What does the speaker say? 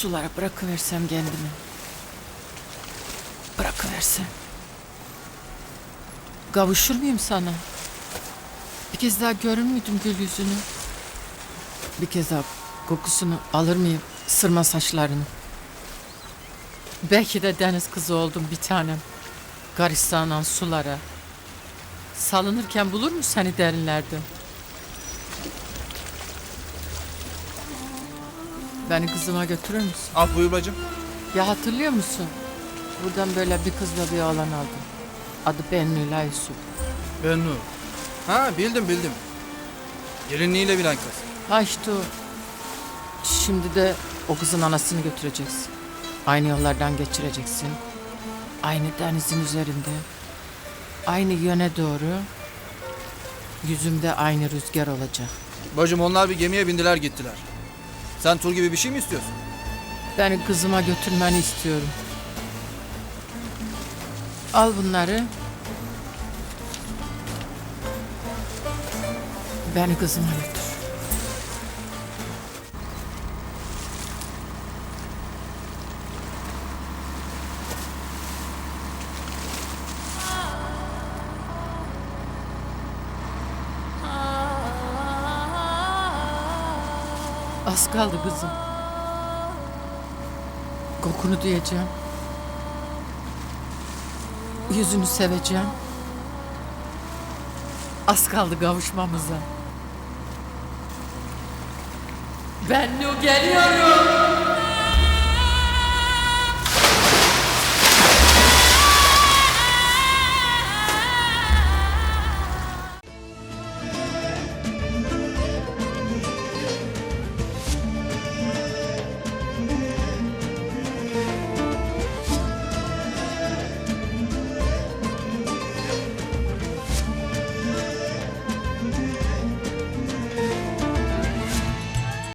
sulara bırakıversem kendimi. Bırakıversem. Kavuşur muyum sana? Bir kez daha görür müydüm gül yüzünü? Bir kez daha kokusunu alır mıyım sırma saçlarını? Belki de deniz kızı oldum bir tanem. Garistanan sulara. Salınırken bulur mu seni derinlerde? Beni kızıma götürür müsün? Al buyur bacım. Ya hatırlıyor musun? Buradan böyle bir kızla bir oğlan aldım. Adı Bennu Yusuf. Ben Nur. Ha bildim bildim. Gelinliğiyle bilen kız. Ha işte o. Şimdi de o kızın anasını götüreceksin. Aynı yollardan geçireceksin. Aynı denizin üzerinde. Aynı yöne doğru. Yüzümde aynı rüzgar olacak. Bacım onlar bir gemiye bindiler gittiler. Sen tur gibi bir şey mi istiyorsun? Beni kızıma götürmeni istiyorum. Al bunları. Beni kızıma götür. Az kaldı kızım. Kokunu duyacağım. Yüzünü seveceğim. Az kaldı kavuşmamıza. Ben geliyorum.